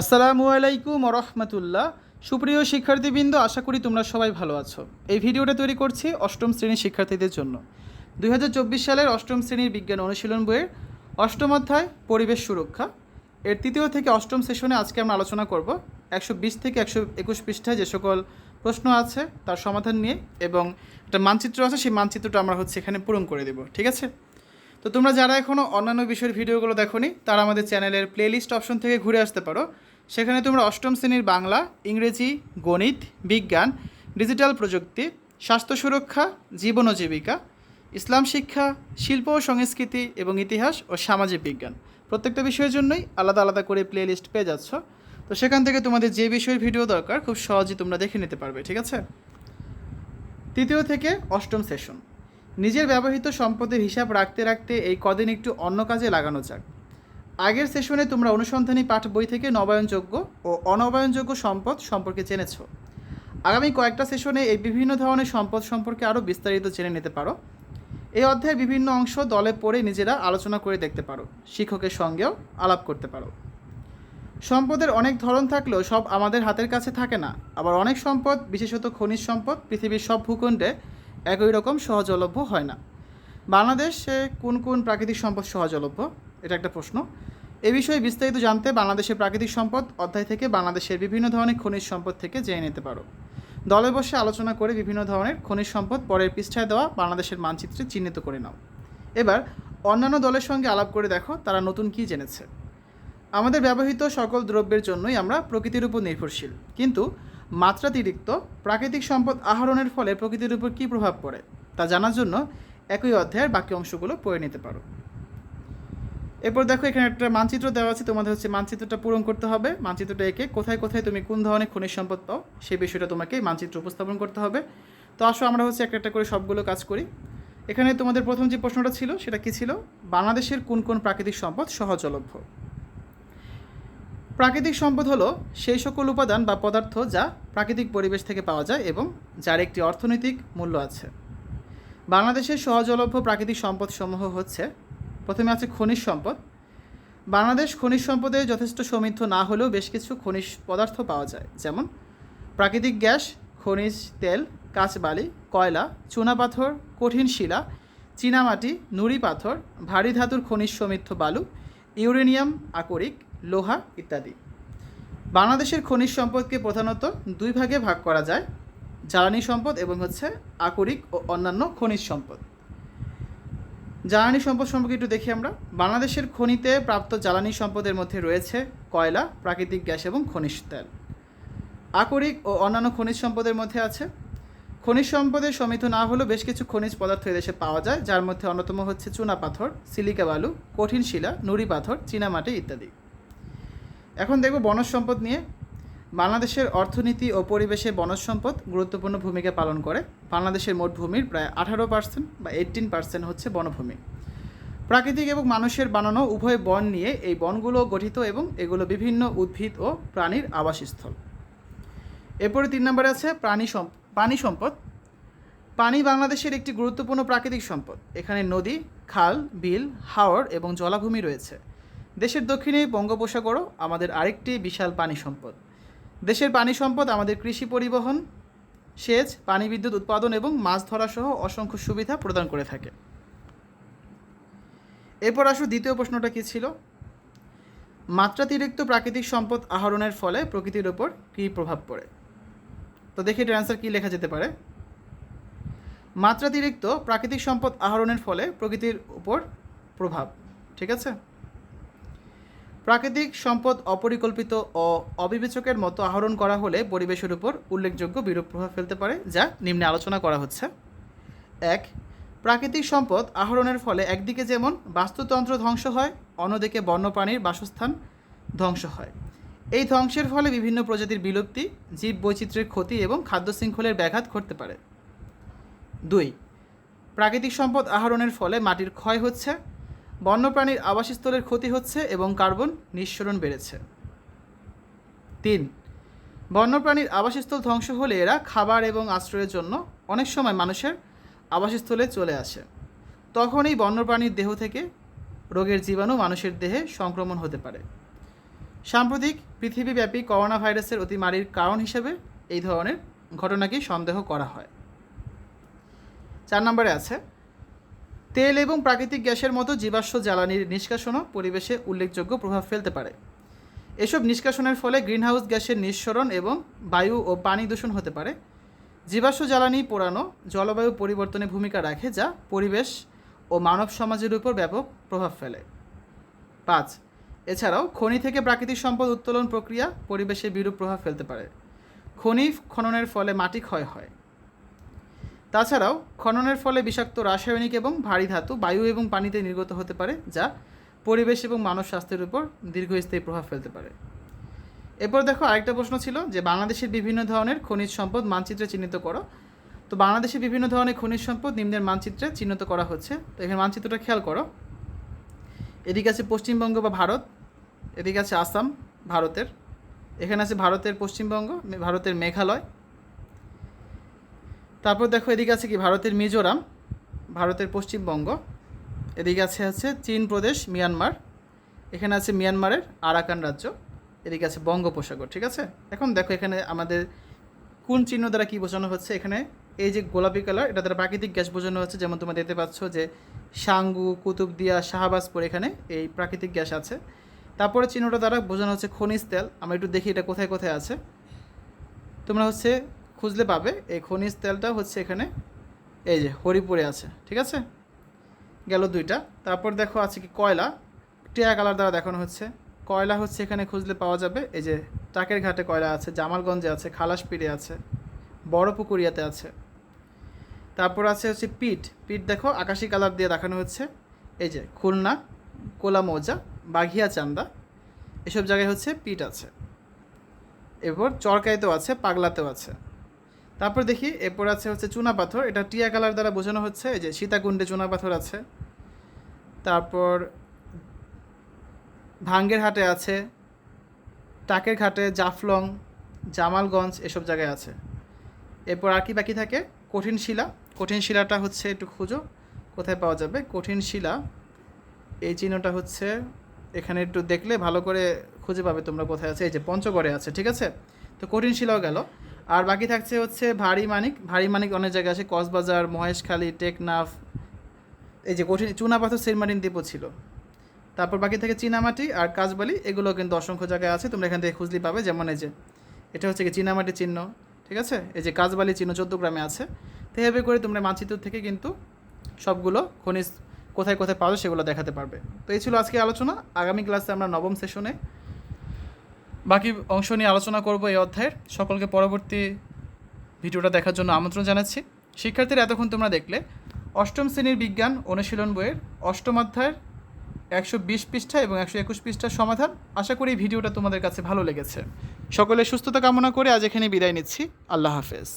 আসসালামু আলাইকুম রহমতুল্লাহ। সুপ্রিয় শিক্ষার্থীবৃন্দ, আশা করি তোমরা সবাই ভালো আছো। এই ভিডিওটা তৈরি করছি অষ্টম শ্রেণির শিক্ষার্থীদের জন্য। দুই হাজার চব্বিশ সালের অষ্টম শ্রেণির বিজ্ঞান অনুশীলন বইয়ের অষ্টম অধ্যায়, পরিবেশ সুরক্ষা। এর তৃতীয় থেকে অষ্টম সেশনে আজকে আমরা আলোচনা করব। একশো বিশ থেকে একশো একুশ পৃষ্ঠায় যে সকল প্রশ্ন আছে, তার সমাধান নিয়ে এবং একটা মানচিত্র আছে, সেই মানচিত্রটা আমরা হচ্ছে এখানে পূরণ করে দেব, ঠিক আছে? তো তোমরা যারা এখনও অন্যান্য বিষয়ের ভিডিওগুলো দেখোনি, তারা আমাদের চ্যানেলের প্লেলিস্ট অপশন থেকে ঘুরে আসতে পারো। সেখানে তোমরা অষ্টম শ্রেণির বাংলা, ইংরেজি, গণিত, বিজ্ঞান, ডিজিটাল প্রযুক্তি, স্বাস্থ্য সুরক্ষা, জীবন ও জীবিকা, ইসলাম শিক্ষা, শিল্প ও সংস্কৃতি এবং ইতিহাস ও সামাজিক বিজ্ঞান। প্রত্যেকটা বিষয়ের জন্যই আলাদা আলাদা করে প্লেলিস্ট পেয়ে যাচ্ছ। তো সেখান থেকে তোমাদের যে বিষয়ের ভিডিও দরকার, খুব সহজেই তোমরা দেখে নিতে পারবে, ঠিক আছে? তৃতীয় থেকে অষ্টম সেশন নিজের ব্যবহৃত সম্পদের হিসাব রাখতে রাখতে এই কদিন একটু অন্য কাজে লাগানো যাক। আগের সেশনে তোমরা অনুসন্ধানী পাঠ বই থেকে নবায়নযোগ্য ও অনবায়নযোগ্য সম্পদ সম্পর্কে জেনেছ। আগামী কয়েকটা সেশনে এই বিভিন্ন ধরনের সম্পদ সম্পর্কে আরও বিস্তারিত জেনে নিতে পারো। এই অধ্যায়ের বিভিন্ন অংশ দলে পড়ে নিজেরা আলোচনা করে দেখতে পারো। শিক্ষকের সঙ্গেও আলাপ করতে পারো। সম্পদের অনেক ধরন থাকলেও সব আমাদের হাতের কাছে থাকে না। আবার অনেক সম্পদ, বিশেষত খনিজ সম্পদ, পৃথিবীর সব ভূখণ্ডে একই রকম সহজলভ্য হয় না। বাংলাদেশে কোন কোন প্রাকৃতিক সম্পদ সহজলভ্য? এটা একটা প্রশ্ন। এ বিষয়ে বিস্তারিত জানতে বাংলাদেশের প্রাকৃতিক সম্পদ অধ্যায় থেকে বাংলাদেশের বিভিন্ন ধরনের খনিজ সম্পদ থেকে জেনে নিতে পারো। দলে বসে আলোচনা করে বিভিন্ন ধরনের খনিজ সম্পদ পরের পৃষ্ঠায় দেওয়া বাংলাদেশের মানচিত্রে চিহ্নিত করে নাও। এবার অন্যান্য দলের সঙ্গে আলাপ করে দেখো তারা নতুন কী জেনেছে। আমাদের ব্যবহৃত সকল দ্রব্যের জন্যই আমরা প্রকৃতির উপর নির্ভরশীল। কিন্তু মাত্রাতিরিক্ত প্রাকৃতিক সম্পদ আহরণের ফলে প্রকৃতির উপর কী প্রভাব পড়ে তা জানার জন্য একই অধ্যায়ের বাকি অংশগুলো পড়ে নিতে পারো। এরপর দেখো, এখানে একটা মানচিত্র দেওয়া আছে, তোমাদের হচ্ছে মানচিত্রটা পূরণ করতে হবে। মানচিত্রটা এঁকে, কোথায় কোথায় তুমি কোন ধরনের খনিজ সম্পদ পাও সেই বিষয়টা তোমাকে মানচিত্র উপস্থাপন করতে হবে। তো আসো, আমরা হচ্ছে একটা একটা করে সবগুলো কাজ করি। এখানে তোমাদের প্রথম যে প্রশ্নটা ছিল, সেটা কি ছিল? বাংলাদেশের কোন কোন প্রাকৃতিক সম্পদ সহজলভ্য? প্রাকৃতিক সম্পদ হলো সেই সকল উপাদান বা পদার্থ যা প্রাকৃতিক পরিবেশ থেকে পাওয়া যায় এবং যার একটি অর্থনৈতিক মূল্য আছে। বাংলাদেশের সহজলভ্য প্রাকৃতিক সম্পদসমূহ হচ্ছে প্রথমে আছে খনিজ সম্পদ। বাংলাদেশ খনিজ সম্পদে যথেষ্ট সমৃদ্ধ না হলেও বেশ কিছু খনিজ পদার্থ পাওয়া যায়, যেমন প্রাকৃতিক গ্যাস, খনিজ তেল, কাঁচবালি, কয়লা চুনাপাথর কঠিন শিলা চীনামাটি নুড়ি পাথর, ভারী ধাতুর খনিজ সমৃদ্ধ বালু, ইউরেনিয়াম, আকরিক, লোহা ইত্যাদি। বাংলাদেশের খনিজ সম্পদকে প্রধানত দুই ভাগে ভাগ করা যায়, জ্বালানি সম্পদ এবং হচ্ছে আকরিক ও অন্যান্য খনিজ সম্পদ। জ্বালানি সম্পদ সম্পর্কে একটু দেখি আমরা। বাংলাদেশের খনিতে প্রাপ্ত জ্বালানি সম্পদের মধ্যে রয়েছে কয়লা, প্রাকৃতিক গ্যাস এবং খনিজ তেল। আকরিক ও অন্যান্য খনিজ সম্পদের মধ্যে আছে। খনিজ সম্পদের সমৃদ্ধ না হলেও বেশ কিছু খনিজ পদার্থ এদেশে পাওয়া যায়, যার মধ্যে অন্যতম হচ্ছে চুনা পাথর, সিলিকা বালু, কঠিন শিলা, নুড়ি পাথর চীনামাটি ইত্যাদি। এখন দেখব বনজ সম্পদ নিয়ে বাংলাদেশের অর্থনীতি ও পরিবেশে বনজ সম্পদ গুরুত্বপূর্ণ ভূমিকা পালন করে। বাংলাদেশের মোট ভূমির প্রায় আঠারো পার্সেন্ট বা এইটিন পার্সেন্ট হচ্ছে বনভূমি। প্রাকৃতিক এবং মানুষের বানানো উভয় বন নিয়ে এই বনগুলো গঠিত এবং এগুলো বিভিন্ন উদ্ভিদ ও প্রাণীর আবাসস্থল। এরপরে তিন নম্বরে আছে প্রাণী পানি সম্পদ। পানি বাংলাদেশের একটি গুরুত্বপূর্ণ প্রাকৃতিক সম্পদ। এখানে নদী, খাল, বিল হাওড় এবং জলাভূমি রয়েছে। দেশের দক্ষিণে বঙ্গোপসাগরও আমাদের আরেকটি বিশাল পানি সম্পদ। দেশের পানি সম্পদ, আমাদের কৃষি পরিবহন, সেচ, পানি বিদ্যুৎ উৎপাদন এবং মাছ ধরা সহ অসংখ্য সুবিধা প্রদান করে থাকে। এরপর আসো দ্বিতীয় প্রশ্নটা কী ছিল? মাত্রাতিরিক্ত প্রাকৃতিক সম্পদ আহরণের ফলে প্রকৃতির ওপর কী প্রভাব পড়ে? তো দেখি এটার অ্যান্সার কী লেখা যেতে পারে। মাত্রাতিরিক্ত প্রাকৃতিক সম্পদ আহরণের ফলে প্রকৃতির উপর প্রভাব, ঠিক আছে? প্রাকৃতিক সম্পদ অপরিকল্পিত ও অবিবেচকের মতো আহরণ করা হলে পরিবেশের উপর উল্লেখযোগ্য বিরূপ প্রভাব ফেলতে পারে, যা নিম্নে আলোচনা করা হচ্ছে। এক, প্রাকৃতিক সম্পদ আহরণের ফলে একদিকে যেমন বাস্তুতন্ত্র ধ্বংস হয়, অন্যদিকে বন্যপ্রাণীর বাসস্থান ধ্বংস হয়। এই ধ্বংসের ফলে বিভিন্ন প্রজাতির বিলুপ্তি জীব বৈচিত্র্যের ক্ষতি এবং খাদ্য শৃঙ্খলের ব্যাঘাত ঘটতে পারে। দুই, প্রাকৃতিক সম্পদ আহরণের ফলে মাটির ক্ষয় হচ্ছে বন্যপ্রাণীর আবাসস্থলের ক্ষতি হচ্ছে এবং কার্বন নিঃসরণ বেড়েছে। তিন, বন্যপ্রাণীর আবাসস্থল ধ্বংস হলে এরা খাবার এবং আশ্রয়ের জন্য অনেক সময় মানুষের আবাসস্থলে চলে আসে। তখন এই বন্যপ্রাণীর দেহ থেকে রোগের জীবাণু মানুষের দেহে সংক্রমণ হতে পারে। সাম্প্রতিক পৃথিবীব্যাপী করোনা ভাইরাসের অতিমারির কারণ হিসেবে এই ধরনের ঘটনাকে সন্দেহ করা হয়। চার নম্বরে আছে তেল এবং প্রাকৃতিক গ্যাসের মতো জীবাশ্ম জ্বালানির নিষ্কাশনও পরিবেশে উল্লেখযোগ্য প্রভাব ফেলতে পারে। এসব নিষ্কাশনের ফলে গ্রিনহাউস গ্যাসের নিঃসরণ এবং বায়ু ও পানি দূষণ হতে পারে। জীবাশ্ম জ্বালানি পোড়ানো জলবায়ু পরিবর্তনে ভূমিকা রাখে, যা পরিবেশ ও মানব সমাজের উপর ব্যাপক প্রভাব ফেলে। পাঁচ, এছাড়াও খনি থেকে প্রাকৃতিক সম্পদ উত্তোলন প্রক্রিয়া পরিবেশে বিরূপ প্রভাব ফেলতে পারে। খনি খননের ফলে মাটি ক্ষয় হয়। তাছাড়াও খননের ফলে বিষাক্ত রাসায়নিক এবং ভারী ধাতু, বায়ু এবং পানিতে নির্গত হতে পারে, যা পরিবেশ এবং মানব স্বাস্থ্যের উপর দীর্ঘস্থায়ী প্রভাব ফেলতে পারে। এরপর দেখো আরেকটা প্রশ্ন ছিল যে, বাংলাদেশের বিভিন্ন ধরনের খনিজ সম্পদ মানচিত্রে চিহ্নিত করো। তো বাংলাদেশের বিভিন্ন ধরনের খনিজ সম্পদ নিম্নের মানচিত্রে চিহ্নিত করা হচ্ছে। তো এখানে মানচিত্রটা খেয়াল করো। এদিকে আছে পশ্চিমবঙ্গ বা ভারত, এদিকে আছে আসাম, ভারতের। এখানে আছে ভারতের পশ্চিমবঙ্গ, ভারতের মেঘালয় তারপর দেখো এদিকে আছে কি? ভারতের মিজোরাম, ভারতের পশ্চিমবঙ্গ। এদিকে আছে হচ্ছে চীন প্রদেশ, মিয়ানমার। এখানে আছে মিয়ানমারের আরাকান রাজ্য। এদিকে আছে বঙ্গোপসাগর, ঠিক আছে? এখন দেখো এখানে আমাদের কোন চিহ্ন দ্বারা কী বোঝানো হচ্ছে? এখানে এই যে গোলাপি কালার, এটা দ্বারা প্রাকৃতিক গ্যাস বোঝানো হচ্ছে। যেমন তোমরা দেখতে পাচ্ছ যে সাঙ্গু, কুতুবদিয়া, শাহবাজপুর এখানে এই প্রাকৃতিক গ্যাস আছে। তারপরে চিহ্নটা দ্বারা বোঝানো হচ্ছে খনিজ তেল। আমরা একটু দেখি এটা কোথায় কোথায় আছে। তোমরা হচ্ছে খুঁজলে পাবে। এই খনিজ তেলটা হচ্ছে এখানে। এই যে হরিপুরে আছে, ঠিক আছে? গেল দুইটা। তারপর দেখো আছে কি কয়লা? টিয়া কালার দ্বারা দেখানো হচ্ছে। কয়লা হচ্ছে এখানে খুঁজলে পাওয়া যাবে। এই যে টাকের ঘাটে কয়লা আছে, জামালগঞ্জে আছে, খালাসপিড়ে আছে, বড় পুকুরিয়াতে আছে। তারপর আছে হচ্ছে পিট। পিট দেখো, আকাশি কালার দিয়ে দেখানো হচ্ছে। এই যে খুলনা, কোলা মৌজা, বাঘিয়া চান্দা, এসব জায়গায় হচ্ছে পিট আছে। এরপর চরকাইতেও আছে, পাগলাতেও আছে। তারপর দেখি, এরপর আছে হচ্ছে চুনা পাথর। এটা টিয়া কালার দ্বারা বোঝানো হচ্ছে, এই যে সীতাকুণ্ডে চুনা পাথর আছে। তারপর ভাঙ্গের হাটে আছে, টাকের ঘাটে জাফলং, জামালগঞ্জ, এসব জায়গায় আছে। এরপর আর কি বাকি থাকে? কঠিন শিলা। কঠিন শিলাটা হচ্ছে একটু খুঁজো, কোথায় পাওয়া যাবে? কঠিন শিলা। এই চিহ্নটা হচ্ছে, এখানে একটু দেখলে ভালো করে খুঁজে পাবে তোমরা কোথায় আছে। এই যে পঞ্চগড়ে আছে, ঠিক আছে? তো কঠিন শিলাও গেল। আর বাকি থাকছে হচ্ছে ভারী মানিক। ভারী মানিক অনেক জায়গায় আছে, কক্সবাজার, মহেশখালী, টেকনাফ, এই যে কঠিন চুনাপাথর সেলমারিন দ্বীপও ছিল। তারপর বাকি থাকে চীনামাটি আর কাজবালি এগুলো কিন্তু অসংখ্য জায়গায় আছে, তোমরা এখান থেকে খুঁজলি পাবে। যেমন এই যে, এটা হচ্ছে কি চীনামাটি চিহ্ন, ঠিক আছে? এই যে কাজবালি চিহ্ন চোদ্দ গ্রামে আছে। তো এভাবে করে তোমরা মানচিত্র থেকে কিন্তু সবগুলো খনিজ কোথায় কোথায় পাবে সেগুলো দেখাতে পারবে। তো এই ছিল আজকে আলোচনা। আগামী ক্লাসে আমরা নবম সেশনে বাকি অংশ নিয়ে আলোচনা করব এই অধ্যায়ের। সকলকে পরবর্তী ভিডিওটা দেখার জন্য আমন্ত্রণ জানাচ্ছি। শিক্ষার্থীরা, এতক্ষণ তোমরা দেখলে, অষ্টম শ্রেণির বিজ্ঞান অনুশীলন বইয়ের অষ্টম অধ্যায়ের একশো বিশ পৃষ্ঠা এবং একশো একুশ পৃষ্ঠার সমাধান। আশা করি ভিডিওটা তোমাদের কাছে ভালো লেগেছে। সকলের সুস্থতা কামনা করে আজ এখানে বিদায় নিচ্ছি। আল্লাহ হাফেজ।